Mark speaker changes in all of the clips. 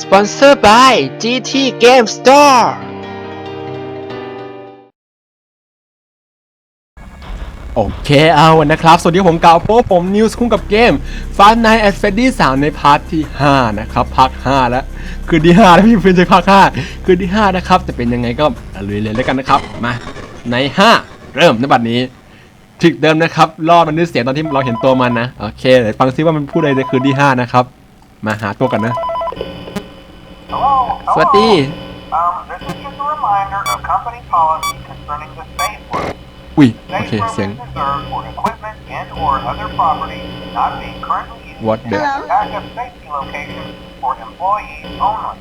Speaker 1: Sponsored by GT Game Store โอเคเอานะครับ สวัสดีผมกาวโพผมนิวส์คุ้งกับเกม Fun Night at Freddy 3ในพาร์ทที่ 5 นะครับพาร์ท5แล้ว คือที่5แล้วพี่เพื่อนใช้พาร์ท5คือที่ 5 นะครับ จะเป็นยังไงก็ลุยเลยแล้วกันนะครับ มา ใน 5 เริ่มในบัดนี้ทริกเดิมนะครับ รอดมันด้วยเสียงตอนที่เราเห็นตัวมันนะ โอเคเดี๋ยวฟังซิว่ามันพูดอะไรในคืนที่ 5 นะครับ มาหาตัวกันนะ
Speaker 2: Hello.
Speaker 1: สวัสดี
Speaker 2: Um, this is just a reminder of company policy concerning the safe room.
Speaker 1: อุ้ย โอ
Speaker 2: Safe
Speaker 1: เค
Speaker 2: room
Speaker 1: เสียง
Speaker 2: is reserved for equipment and or other property not being currently used
Speaker 1: What the-
Speaker 2: as a backup safety location for employees only.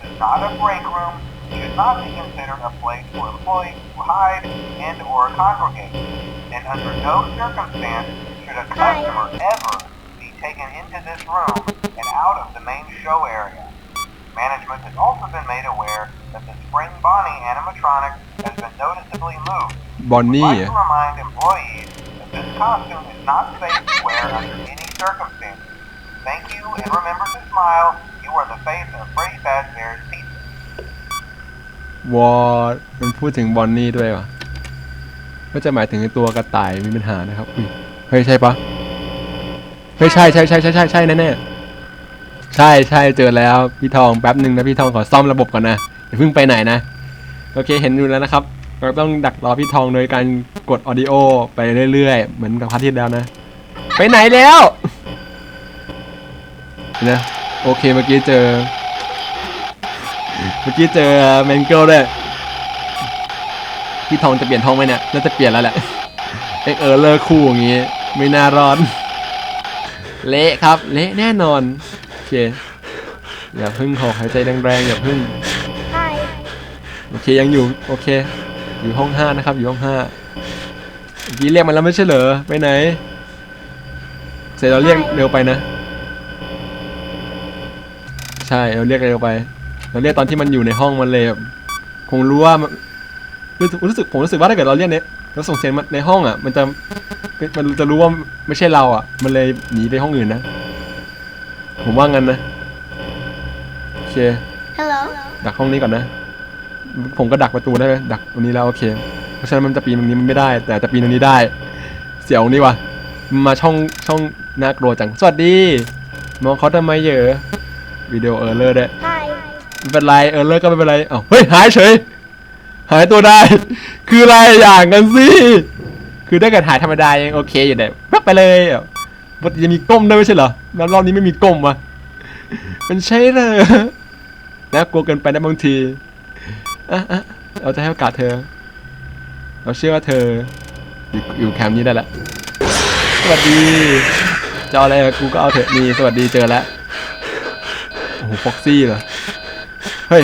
Speaker 2: This is not a break room. It should not be considered a place for employees to hide and or congregate. And under no circumstance should a customer ever be taken into this room and out of the main show area. Management has also been made aware that the Spring Bonnie animatronic has been noticeably moved.
Speaker 1: บอนนี่
Speaker 2: I'd like to remind employees that this costume is not safe to wear under any circumstances. Thank you and remember to smile. You are the face of Freddy Fazbear's Pizza.
Speaker 1: วอร์มันพูดถึงบอนนี่ด้วยวะก็จะหมายถึงไอ้ตัวกระต่ายมีปัญหานะครับอุ้ยเฮ้ยใช่ปะเฮ้ยใช่ใช่ใช่ใช่ใช่ใช่แน่แน่ๆ ใช่ใช่เจอแล้วพี่ทองแป๊บหนึ่งนะพี่ทองขอซ่อมระบบก่อนนะอย่าเพิ่งไปไหนนะ โอเคเห็นอยู่แล้วนะครับ เราต้องดักรอพี่ทองโดยการกดออดิโอไปเรื่อยๆ เหมือนกับพาร์ทที่แล้วนะ ไปไหนแล้วนะโอเคเมื่อกี้เจอ เมื่อกี้เจอแมนเกิลด้วยพี่ทองจะเปลี่ยนห้องไหมเนี่ยน่าจะเปลี่ยนแล้วแหละเอ็กเออร์เลอร์คู่อย่างงี้ ไม่น่ารอดเละครับ เละแน่นอน เค อย่าพึ่งหอกหายใจแรงๆอย่าพึ่งโอเคยังอยู่โอเค อยู่ห้องห้านะครับ อยู่ห้องห้าเมื่อกี้เรียกมันแล้วไม่ใช่เหรอไปไหน เสร็จเราเรียกเร็วไปนะ ใช่เราเรียกเร็วไป เราเรียกตอนที่มันอยู่ในห้องมันเลยแบบคงรู้ว่ามันรู้สึกรู้สึกผมรู้สึกว่าถ้าเกิดเราเรียกเนี่ยเราส่งเสียงมันในห้องอะ มันจะมันจะรู้ว่าไม่ใช่เราอะ มันเลยหนีไปห้องอื่นนะ ผมว่างั้นนะโอเค
Speaker 3: Hello.
Speaker 1: ดักห้องนี้ก่อนนะ ผมก็ดักประตูได้ไหมดักตรงนี้แล้วโอเค เพราะฉะนั้นมันจะปีนตรงนี้มันไม่ได้ แต่จะปีนตรงนี้ได้ เสียวนี่วะมาช่องช่องน่ากลัวจัง สวัสดี มองเขาทำไมเหยอะวิดีโอเออร์เลอร์ได้
Speaker 3: Hi.
Speaker 1: ไม่เป็นไรเออเลิกก็ไม่เป็นไรเอ้าเฮ้ยหายเฉย หายตัวได้ คืออะไรอย่างกันสิ คือถ้าเกิดหายธรรมดายังโอเคอยู่แต่แป๊บไปเลยอะ ปกติจะมีก้มด้วยไม่ใช่เหรอ แล้วรอบนี้ไม่มีก้มวะมันใช่เลยน่ากลัวเกินไปนะบางทีอะอะเราจะให้โอกาสเธอ เราเชื่อว่าเธอ อยู่แคมป์นี้ได้ล้วสวัสดี จะเอาอะไรกูก็เอาเถอะนี่สวัสดีเจอแล้ว โอ้โหฟ็อกซี่เหรอ เฮ้ย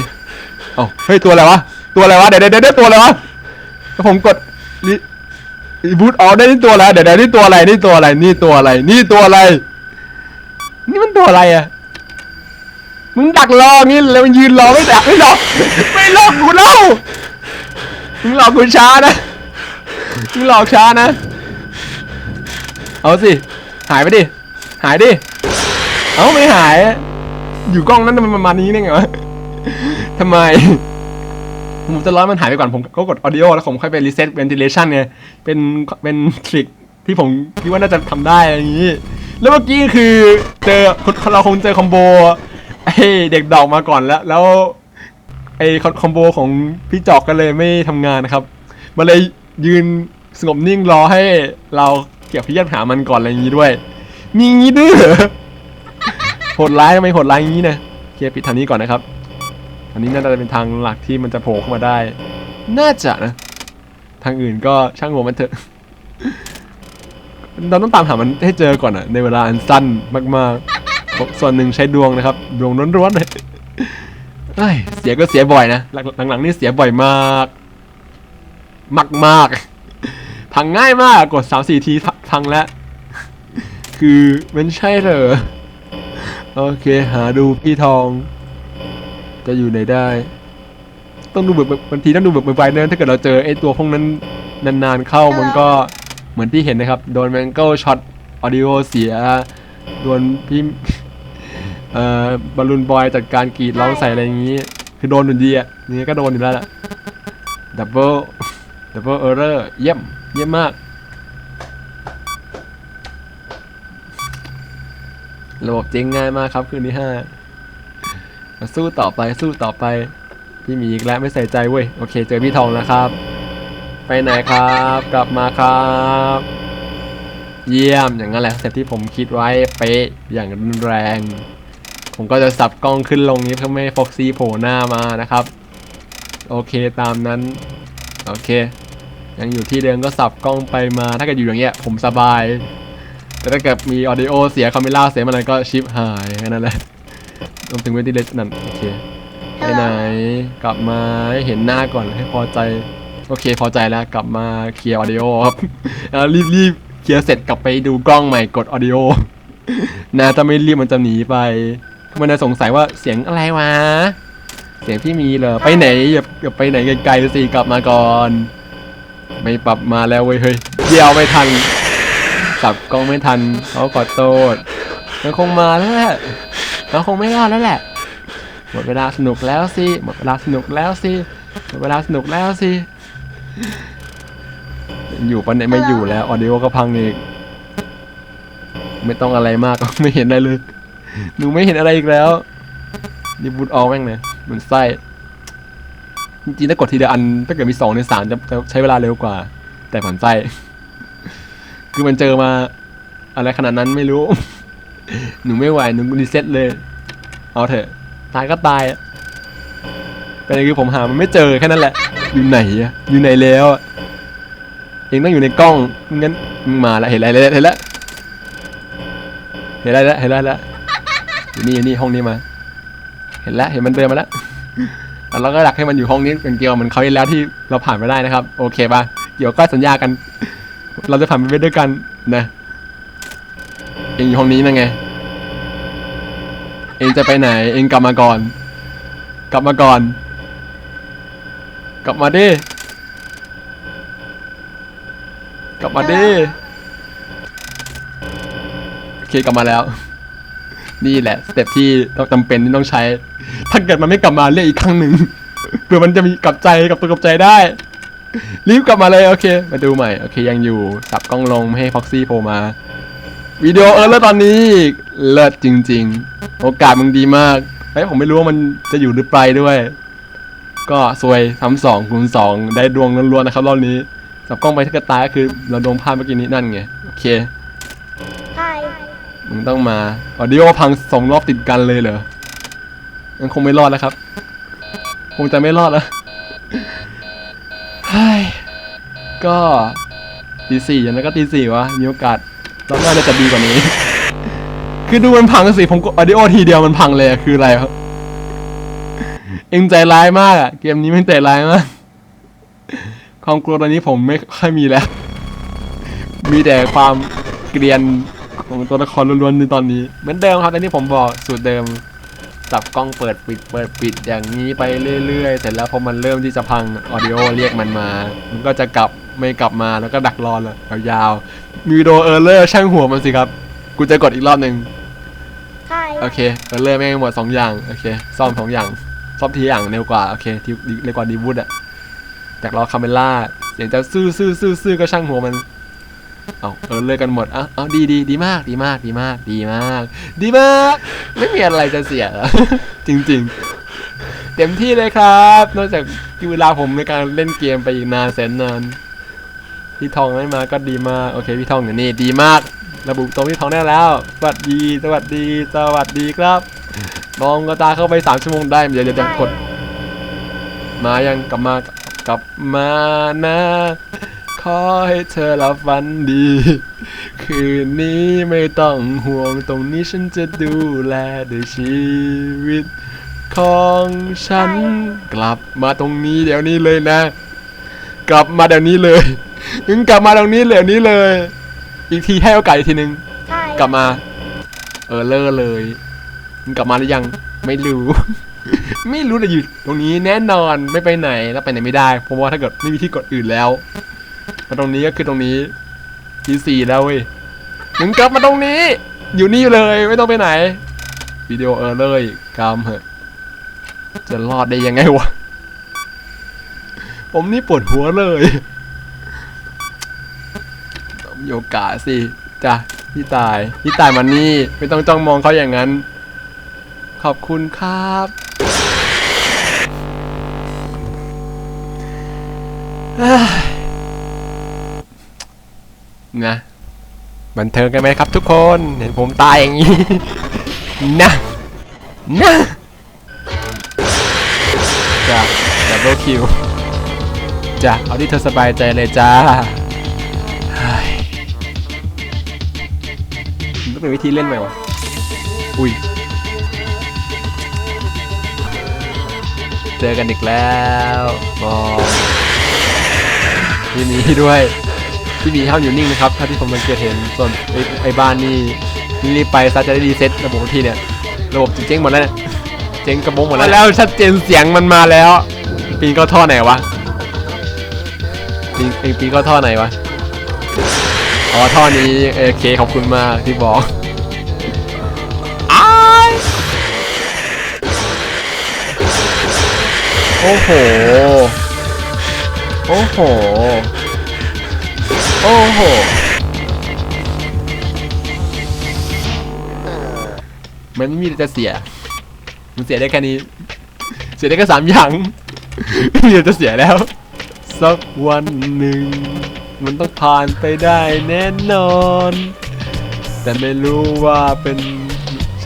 Speaker 1: เอ้า เฮ้ย ตัวอะไรวะ ตัวอะไรวะ เดี๋ยวเดี๋ยวเดี๋ยวตัวอะไรวะแล้วผมกดรีรี บูทออกได้นี่ตัวอะไรเดี๋ยวเดี๋ยวนี่ตัวอะไรนี่ตัวอะไรนี่ตัวอะไร นี่ตัวอะไร นี่มันตัวอะไรอะมึงดักรองี้แล้วมันยืนรอไม่ดักไม่หลอกไม่หลอกูเล่ามึงหลอกกูช้านะมึงหลอกช้านะ เอาสิ หายไปดิ หายดิ เอ้าไม่หาย อยู่กล้องนั้นมันประมาณนี้ได้ไงวะทำไม ผมจะร้อยมันหายไปก่อนผมก็กด audio แล้วผมค่อยไป reset ventilation ไงเป็นเป็นทริคที่ผมคิดว่าน่าจะทำได้อะไรอย่างนี้ แล้วเมื่อกี้คือเจอเราคงเจอคอมโบไอเด็กดอกมาก่อนแล้ว แล้วไอคอมโบของพี่จอกก็เลยไม่ทำงานนะครับมันเลยยืนสงบนิ่งรอให้เราเก็บพิจารณามันก่อนอะไรอย่างนี้ด้วย มีงี้ด้วยเหรอโหดร้ายทำไมโหดร้ายอย่างนี้นะโอเคปิดทางนี้ก่อนนะครับ อันนี้น่าจะเป็นทางหลักที่มันจะโผล่เข้ามาได้ น่าจะนะ ทางอื่นก็ช่างหัวมันเถอะ เราต้องตามหามันให้เจอก่อนอะในเวลาอันสั้นมากๆ ส่วนหนึ่งใช้ดวงนะครับ ดวงร้อนๆเลยเสียก็เสียบ่อยนะ หลังๆนี่เสียบ่อยมาก มากมากพังง่ายมาก กดสามสี่ทีพังแล้ว คือมันใช่เหรอ โอเค หาดูพี่ทอง จะอยู่ไหนได้ ต้องดูแบบบางทีต้องดูแบบไวๆนะถ้าเกิดเราเจอไอ้ตัวพวกนั้นนานๆเข้ามันก็เหมือนที่เห็นนะครับ โดนแมงเกิลช็อตออดิโอเสียโดนพี่เอ่อบอลลูนบอยจัดการกรีดร้องใส่อะไรอย่างงี้ คือโดนอยู่ดีอะนี่ก็โดนอยู่แล้วล่ะดับเบิลดับเบิลเออร์เรอร์เยี่ยมเยี่ยมมากระบบเจ๊งง่ายมากครับคืนที่ห้ามา สู้ต่อไปสู้ต่อไป พี่มีอีกแล้วไม่ใส่ใจเว้ยโอเค เจอพี่ทองแล้วครับ ไปไหนครับ กลับมาครับ เยี่ยมอย่างนั้นแหละเสร็จที่ผมคิดไว้เป๊ะอย่างรุนแรง ผมก็จะสับกล้องขึ้นลงนี้เพื่อไม่ให้ฟ็อกซี่โผล่หน้ามานะครับ โอเคตามนั้น โอเค ยังอยู่ที่เดิมก็สับกล้องไปมาถ้าเกิดอยู่อย่างเงี้ย ผมสบายแต่ถ้าเกิดมีออดิโอเสียคาเมล่าเสียมันก็ชิปหายแค่นั้นแหละ รวมถึงเวทีเลสนั่นโอเคไปไหนกลับมาให้เห็นหน้าก่อนให้พอใจโอเคพอใจแล้วกลับมาเคลียร์ออดิโอครับแล้วรีบรีบเคลียร์เสร็จกลับไปดูกล้องใหม่กดออดิโอนะถ้าไม่รีบมันจะหนีไป มันจะสงสัยว่าเสียงอะไรวะ เสียงพี่มีเหรอไปไหนอย่าอย่าไปไหนไกลๆสิกลับมาก่อน ไม่ปรับมาแล้วเว้ยเฮ้ยเดี่ยวไม่ทันสับกล้องไม่ทันเขาขอโทษมันคงมาแล้วแหละ เราคงไม่รอดแล้วแหละ หมดเวลาสนุกแล้วสิ หมดเวลาสนุกแล้วสิ หมดเวลาสนุกแล้วสิ อยู่ปะเนี่ยไม่อยู่แล้ว ออดิโอก็พังอีก ไม่ต้องอะไรมาก ไม่เห็นอะไรเลย หนูไม่เห็นอะไรอีกแล้วนี่บูทออกแม่งเลยเหมือนไส้จริงๆถ้ากดทีเดียวอัน ถ้าเกิดมีสองในสามจะจะใช้เวลาเร็วกว่า แต่ผันไส้ คือมันเจอมา อะไรขนาดนั้นไม่รู้ หนูไม่ไหวหนูรีเซ็ตเลย เอาเถอะ ตายก็ตายอะแต่คือผมหามันไม่เจอแค่นั้นแหละ อยู่ไหนอะอยู่ไหนแล้วอะเองต้องอยู่ในกล้องงั้นมึงมาแล้วเห็นอะไรแล้วเห็นแล้วเห็นไรแล้วเห็นไรแล้วอยู่นี่อยู่นี่ห้องนี้มา เห็นแล้วเห็นมันเดินมาแล้วแล้วเราก็ดักให้มันอยู่ห้องนี้เป็นเกี่ยวเหมือนเขาวที่แล้วที่เราผ่านมาได้นะครับ โอเคป่ะเดี๋ยวก็สัญญากัน เราจะผ่านไปด้วยกันนะ เองอยู่ห้องนี้นะไง เองจะไปไหน เองกลับมาก่อน กลับมาก่อน กลับมาดิ กลับมาดิ โอเคกลับมาแล้ว นี่แหละสเต็ปที่ต้องจำเป็นที่ต้องใช้ ถ้าเกิดมันไม่กลับมาเรียกอีกครั้งหนึ่งเพื่อมันจะมีกลับใจกลับตัวกลับใจได้ รีบกลับมาเลยโอเค มาดูใหม่ โอเคยังอยู่สับกล้องลงไม่ให้ฟ็อกซี่โผล่มา วิดีโอเออแล้วตอนนี้เลิศจริง ๆ โอกาสมึงดีมากเฮ้ยผมไม่รู้ว่ามันจะอยู่หรือไปด้วย ก็ซวยซ้ำสองคูณสองได้ดวงล้วนๆนะครับรอบนี้สับกล้องไปที่กระตายก็คือเราโดนพลาดเมื่อกี้นี้นั่นไงโอเค
Speaker 3: Hi.
Speaker 1: มึงต้องมาออดิโอพังสองรอบติดกันเลยเหรอมันคงไม่รอดแล้วครับ คงจะไม่รอดแล้วเฮ้ยก็ตีสี่อย่างนั้นก็ตีสี่วะมีโอกาส รอบหน้าน่าจะดีกว่านี้ คือดูมันพังสิผมกดออดิโอทีเดียวมันพังเลยคืออะไรครับ เอ็งใจร้ายมากอะเกมนี้มันใจร้ายมาก ความกลัวตอนนี้ผมไม่ค่อยมีแล้ว มีแต่ความเกรียนของตัวละครล้วนๆในตอนนี้ เหมือนเดิมครับแต่ที่ผมบอกสูตรเดิมจับกล้องเปิดปิดเปิดปิดอย่างนี้ไปเรื่อยๆ เสร็จแล้วพอมันเริ่มที่จะพังออดิโอเรียกมันมา มันก็จะกลับไม่กลับมาแล้วก็ดักรอเลยยาว มีวิดีโอเออร์เลอร์ช่างหัวมันสิครับ กูจะกดอีกรอบหนึ่ง
Speaker 3: Hi.
Speaker 1: โอเคเออร์เลอร์ไม่งหมดสองอย่าง โอเค ซ่อมสองอย่าง ซ่อมทีอย่างเร็วกว่า โอเคที่เร็วกว่าดีวูดอะจากรอคาเมล่าเสียงจะซื่อซื่อซื่อซื่อก็ช่างหัวมัน เอาเออเลิกกันหมดเอาเอาดีดีดีมากดีมากดีมาก ดีมาก ดีมาก ไม่มีอะไรจะเสีย จริง ๆ เต็มที่เลยครับ นอกจากที่เวลาผมในการเล่นเกมไปอีกนานแสนนาน พี่ทองไม่มาก็ดีมาก โอเค พี่ทองอยู่นี่ดีมาก ระบุตรงพี่ทองได้แล้ว สวัสดี สวัสดี สวัสดีครับมองกระตาเข้าไปสามชั่วโมงได้เดี๋ยวเดี๋ยวเดี๋ยวกด มายังกลับมากลับมานะ ขอให้เธอหลับฝันดี คืนนี้ไม่ต้องห่วงตรงนี้ฉันจะดูแลด้วยชีวิตของฉัน กลับมาตรงนี้เดี๋ยวนี้เลยนะ กลับมาเดี๋ยวนี้เลย มึงกลับมาตรงนี้เดี๋ยวนี้เลย อีกทีให้โอกาสอีกทีนึง
Speaker 3: Hi.
Speaker 1: กลับมา เออเลอร์เลยมึงกลับมาหรือยัง ไม่รู้ ไม่รู้เลยอยู่ตรงนี้แน่นอนไม่ไปไหนแล้วไปไหนไม่ได้ เพราะว่าถ้าเกิดไม่มีที่กดอื่นแล้วมาตรงนี้ก็คือตรงนี้ทีสี่แล้วเว้ยมึงกลับมาตรงนี้ อยู่นี่เลยไม่ต้องไปไหนวิดีโอเออร์เลยกามเหอะจะรอดได้ยังไงวะ ผมนี่ปวดหัวเลยต้องมี โอกาสสิจ้ะพี่ตายพี่ตายมันนี่ไม่ต้องจ้องมองเขาอย่างนั้น ขอบคุณครับ นะบันเทิงกันไหมครับทุกคนเห็นผมตายอย่างนี้ นะนะจ้ะดับเบิลคิวจ้ะเอาที่เธอสบายใจเลยจ้า มันต้องเป็นวิธีเล่นไหมวะ อุ้ย เจอกันอีกแล้วมองที่นี้ด้วยที่มีห้ามอยู่นิ่งนะครับ ถ้าที่ผมสังเกตเห็น ส่วนไอ้ไอ้บ้านนี่รีบไปซะจะได้รีเซ็ตระบบทันทีเนี่ย ระบบเจ๊งหมดแล้วเนี่ย เจ๊งกระบงหมดแล้วแล้วชัดเจนเสียงมันมาแล้ว ปีนก็ท่อไหนวะปีนปีนปีนก็ท่อไหนวะ อ๋อท่อนี้โอเคขอบคุณมากที่บอกโอ้โห โอ้โห โอ้โห มันไม่มีจะเสีย มันเสียได้แค่นี้ เสียได้แค่สามอย่างไม่มีอะไรจะเสียแล้ว สักวันหนึ่ง มันต้องผ่านไปได้แน่นอน แต่ไม่รู้ว่าเป็น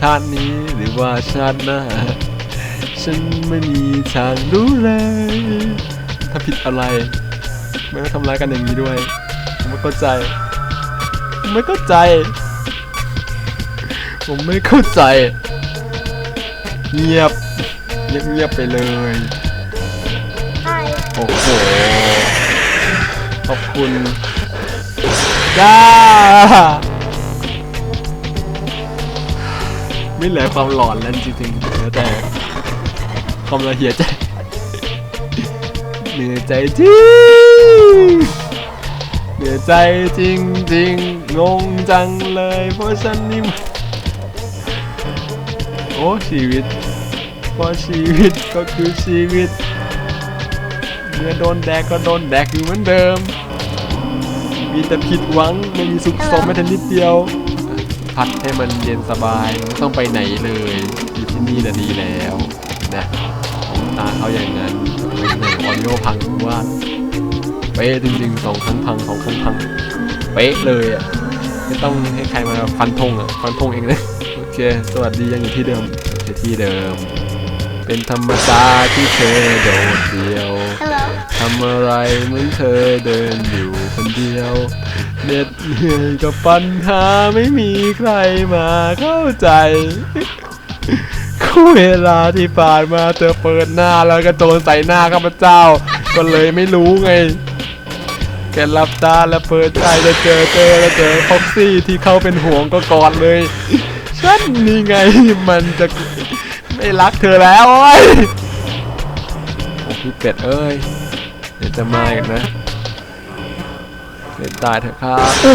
Speaker 1: ชาตินี้หรือว่าชาติหน้า ฉันไม่มีทางรู้เลย ถ้าผิดอะไรไม่ต้องทำร้ายกันอย่างนี้ด้วยผมไม่เข้าใจผมไม่เข้าใจ ผมไม่เข้าใจ เงียบเงียบเงียบไปเลย
Speaker 3: Hi.
Speaker 1: โอ้โหข อบคุณจ้าไม่เหลือความหลอนแล้วจริงๆเหลือแต่ความละเหียใจเหนื่อยใจจริงเหนื่อยใจจริงจริงๆงงจังเลยเพราะฉันนี่มันโอ้ชีวิตเพราะชีวิตก็คือชีวิตเมื่อโดนแดกก็โดนแดกอยู่เหมือนเดิม มีแต่ผิดหวังไม่มีสุขสมแม้แต่นิดเดียว พัดให้มันเย็นสบายไม่ต้องไปไหนเลยอยู่ที่นี่นะดีแล้วนะของตาเขาอย่างนั้นในออดิโอพังว่าเป๊ะจริงๆสองครั้งพังสองครั้งพังเป๊ะเลยอะไม่ต้องให้ใครมาฟันธงอะฟันธงเองเลยโอเค สวัสดียังอยู่ที่เดิมอยู่ที่เดิม เป็นธรรมดาที่เธอโดดเดี่ยว
Speaker 3: Hello.
Speaker 1: ทำอะไรเหมือนเธอเดินอยู่คนเดียวเหน็ดเหนื่อยกับปัญหาไม่มีใครมาเข้าใจเวลาที่ผ่านมาเธอเปิดหน้าแล้วก็โจนใส่หน้าข้าพเจ้า ก็เลยไม่รู้ไง แกหลับตาแล้วเปิดใจจะเจอเจอแล้วเจอฟ็อกซี่ที่เขาเป็นห่วงก็กอดเลยฉันนี่ไงมันจะไม่รักเธอแล้วโอ้ยพี่เป็ดเอ้ย ดี๋ยวจะมากันนะเป็ดตายเถอะครับโอ้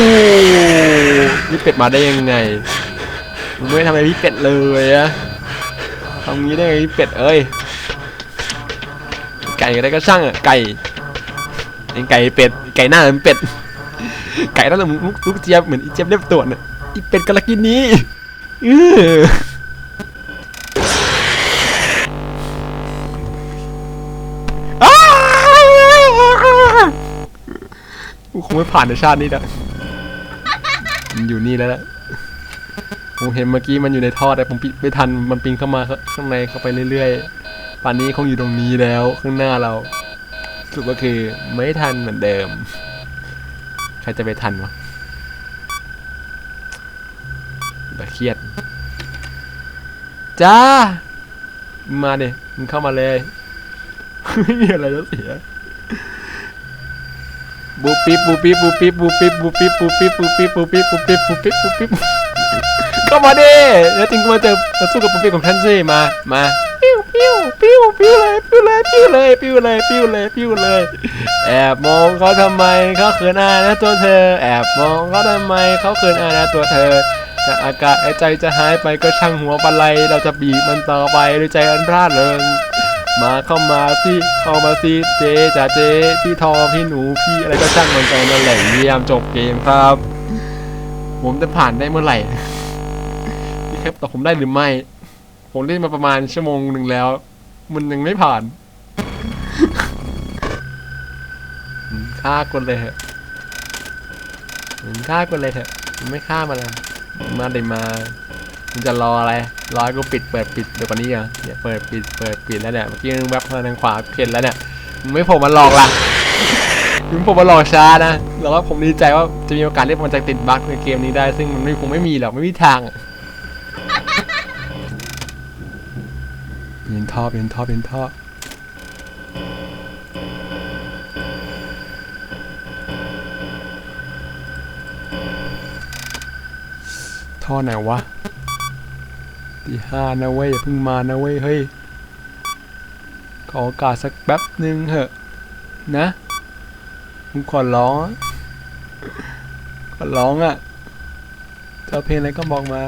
Speaker 1: พี่เป็ดมาได้ยังไงมึงไม่ทำอะไรพี่เป็ดเลยอะทำงี้ได้ไงพี่เป็ดเอ้ยไก่อะไรก็ช่างอะไก่ไอ้ไก่เป็ดไก่หน้าเหมือนเป็ดไก่หน้าเหมือนลูกลูกเจี๊ยบเหมือนอีเจี๊ยบเรียบตัวน่ะอีเป็ดกะละกินนี้เอออ้ ไม่ผ่านในชาตินี้แล้วมันอยู่นี่แล้วแหละผมเห็นเมื่อกี้มันอยู่ในท่อแต่ผมปิดไม่ทันมันปีนเข้ามาข้างในเข้าไปเรื่อยๆป่านนี้คงอยู่ตรงนี้แล้วข้างหน้าเราสรุปก็คือไม่ทันเหมือนเดิม ใครจะไปทันวะแต่เครียดจ้ามาเดมึงเข้ามาเลย ไม่มีอะไรจะเสีย บูปิ๊บบูปิ๊บบูปิ๊บบูปิ๊บบูปิ๊บบูปิ๊บบูปิ๊บบูปิ๊บบูปิ๊บบูปิ๊บบูปิ๊บเข้ามาดิแล้วจริงก็มาเจอมาสู้กับบูปิ๊บของท่านสิมามาปิ้วปิ้วปิ้วปิ้วเลยปิ้วเลยปิ้วเลยปิ้วเลยปิ้วเลยปิ้วเลย แอบมองเขาทำไมเขาเขินอายนะตัวเธอ แอบมองเขาทำไมเขาเขินอายนะตัวเธอแต่อากาศใจจะหายไปก็ช่างหัวปลาไหลเราจะบีบมันต่อไปด้วยใจอันร่าเริง มาเข้ามาสิเข้ามาสิเจจ่าเจพี่ทองพี่หนูพี่อะไรก็ช่างมันไปนั่นแหละเยี่ยมจบเกมครับ ผมจะผ่านได้เมื่อไหร่พี่ครับตอบผมได้หรือไม่ ผมเล่นมาประมาณชั่วโมงหนึ่งแล้ว มันยังไม่ผ่านฆ่ากดเลยเถอะอืมฆ่ากดเลยเถอะไม่ฆ่ามันแล้วมาเดี๋ยวมา มันจะรออะไรรอให้กูปิดเปิดปิดเดี๋ยวกว่านี้เหรอะเนี่ยเปิดปิดเปิดปิดแล้วเนี่ยเมื่อกี้แวบมาทางขวาเพี้ยนแล้วเนี่ยมึงไม่ผมมาหลอกล่ะมึงผมมาหลอกช้านะแล้วก็ผมดีใจว่าจะมีโอกาสเล่นมันจะติดบั๊กในเกมนี้ได้ ซึ่งมันไม่คงไม่มีหรอกไม่มีทางเย็นท่อเป็นท่อเป็นท่อท่อไหนวะ ตีห้านะเว้ยอย่าเพิ่งมานะเว้ยเฮ้ยขอโอกาสสักแป๊บหนึ่งเถอะ นะผมขอร้อง ขอร้องอะจะเอเพลงอะไรก็บอกมา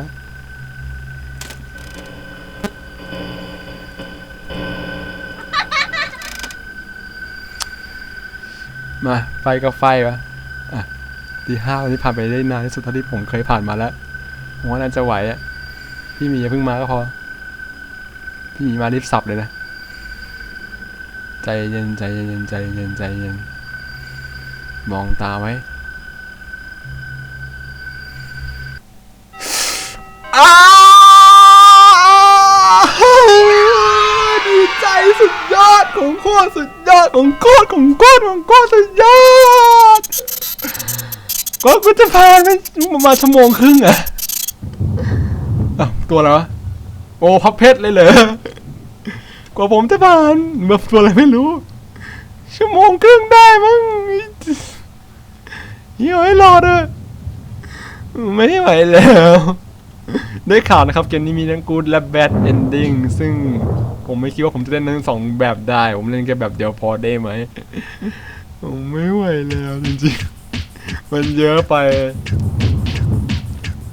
Speaker 1: มาไฟก็ไฟวะอะตีห้าวันนี้ผ่านไปได้นานที่สุดเท่าที่ผมเคยผ่านมาแล้วผมว่าน่าจะไหวอะ พี่หมีอย่าเพิ่งมาก็พอ พี่หมีมารีบสับเลยนะ ใจเย็นใจเย็นใจเย็นใจเย็น มองตาไว้าดีใจสุดยอดของโคตรสุดยอดของโคตรของโคตรของโคตรสุดยอดก็กูจะผ่าไปมาชั่วโมงครึ่งอะ ตัวอะไรวะโอ้พับเพชรเลยเหรอกว่าผมจะผ่านแบบตัวอะไรไม่รู้ ชั่วโมงครึ่งได้มั้งเหี้ยให้รอดเลยไม่ไหวแล้วได้ข่าวนะครับเกมนี้มีทั้งกูดและแบดเอนดิ้งซึ่งผมไม่คิดว่าผมจะเล่นทั้งสองแบบได้ ผมเล่นแค่แบบเดียวพอได้ไหมผมไม่ไหวแล้วจริงๆ มันเยอะไป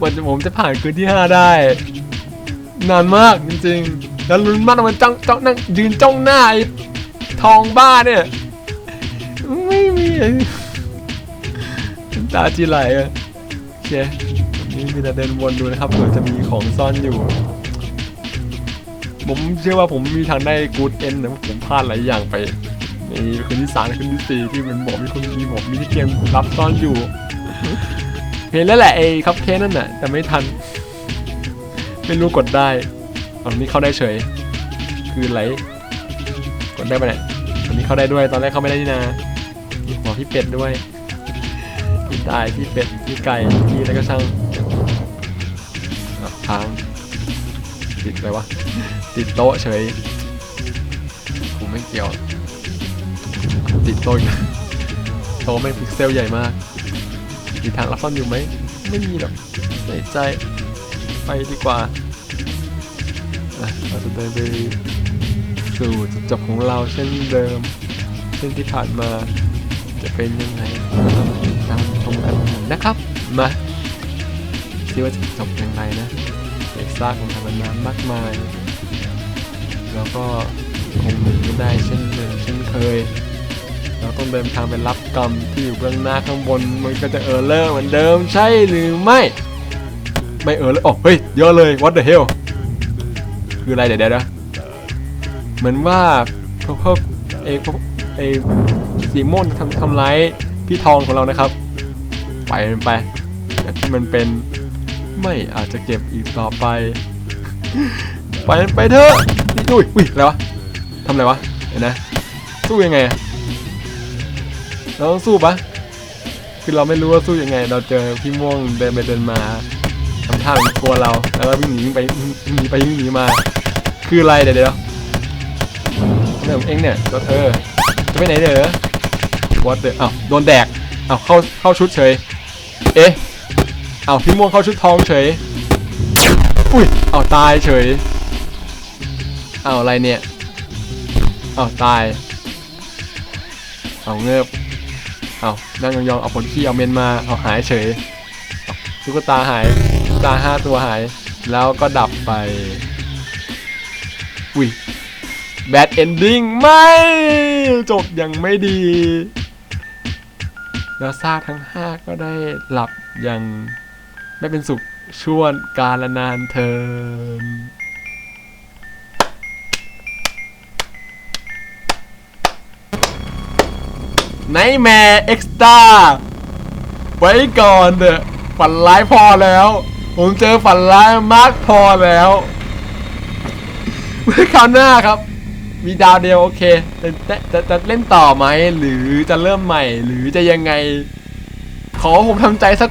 Speaker 1: วันจะผมจะผ่านคืนที่ห้าได้ นานมากจริงๆ แล้วลุ้นมากมันจ้องจ้องนั่งยืนจ้องหน้าไอ้ทองบ้าเนี่ย ไม่มีตาจีไหลอะโอเคนี่มีแต่เดินวนดูนะครับเผื่อจะมีของซ่อนอยู่ ผมเชื่อว่าผมมีทางได้กูดเอ็นแต่ว่าผมพลาดหลายอย่างไปในคืนที่สามคืนที่สี่ที่มันบอกมีคนมีบอกมีที่เกมรับซ่อนอยู่ เห็นแล้วแหละไอ้คัพเค้กนั่นน่ะแต่ไม่ทัน ไม่รู้กดได้ตอนนี้เข้าได้เฉย คืออะไรกดได้ปะเนี่ยตอนนี้เข้าได้ด้วย ตอนแรกเข้าไม่ได้นี่นะมีหัวพี่เป็ดด้วยพี่ตายพี่เป็ดพี่ไก่พี่อะไรก็ช่างทางติดอะไรวะติดโต๊ะเฉยผมไม่เกี่ยว ติดโต๊ะโต๊ะไม่พิกเซลใหญ่มากมีทางลับซ่อนอยู่ไหมไม่มีหรอกในใจ ไปดีกว่าเราจะเดินไปสู่จุดจบของเราเช่นเดิม เช่นที่ผ่านมาจะเป็นยังไงติดตามชมกันนะครับมาที่ว่าจะจบยังไงนะเอกซ่าของทำมานานมากมาย แล้วก็คงหนีไม่ได้เช่นเดิมเช่นเคย เราต้องเดินทางไปรับกรรมที่อยู่เบื้องหน้าข้างบน มันก็จะเออเลอร์เหมือนเดิมใช่หรือไม่ ไม่เออเลยโอ้เฮ้ยเยอะเลย what the hell คืออะไรเดี๋ยวดนะเหมือนว่าพวกพวกเอพวกเอสีม่วงทำทำร้ายพี่ทองของเรานะครับ ไปมันไปอย่ที่มันเป็นไม่อาจจะเก็บอีกต่อไป ไปมันไปเถอะนี่อุ้ยอุ้ยอะไรวะทำอะไรวะเห็นนะสู้ยังไงเราต้องสู้ปะคือเราไม่รู้ว่าสู้ยังไง เราเจอพี่ม่วงเดินไปเดินมา ท่ามือนกลัวเรา แล้วก็วิ่งหนีไปวิ่งหนีไปวิ่งหนีมา คืออะไรเดี๋ยวเดี๋ยวเรื่องของเองเนี่ยตัวเธอจะไปไหนเด้อวอตเดออ้าวโดนแดกอ้าวเข้าเข้าชุดเฉย เอ๊ะอ้าวพี่ม่วงเข้าชุดทองเฉย อุ้ยอ้าวตายเฉยอ้าวอะไรเนี่ยอ้าวตายเอาเงือบเอานั่งยองๆ เอาผลขี้เอาเมนมา เอาหายเฉยตุ๊กตาหาย ตาห้าตัวหาย แล้วก็ดับไป อุ้ยแบดเอนดิ้งไม่ จบยังไม่ดี แล้วซากทั้งห้าก็ได้หลับอย่างไม่เป็นสุขชวงกาลนานเทินไนแมร์เอ็กซ์ตาไว้ก่อนเถอะฝันร้ายพอแล้ว ผมเจอฝันร้ายมากพอแล้วเมื่อคราวหน้าครับ มีดาวเดียวโอเคจะจะจะจะเล่นต่อไหมหรือจะเริ่มใหม่ หรือจะยังไง ขอผมทำใจสัก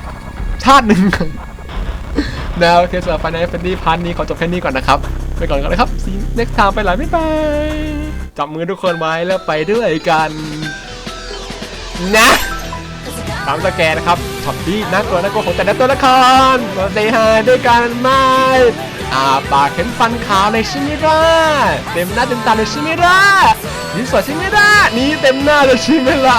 Speaker 1: ชาติหนึ่งนะโอเคสำหรับไฟนอลเฟนดี้พันนี้ขอจบแค่นี้ก่อนนะครับ ไปก่อนกันนะครับซีเน็กทามไปหลายบ๊ายบายจับมือทุกคนไว้แล้วไปด้วยกัน นะตามสแกนนะครับ ช็อตที่น่ากลัวน่ากลัวของแต่ละตัวละครมาเซฮายด้วยกันไม่อ่าปากเข็นฟันขาวในชิมิราเต็มหน้าเต็มตาในชิมิรานี่สวยชิมิรานี่เต็มหน้าเลยชิมิรา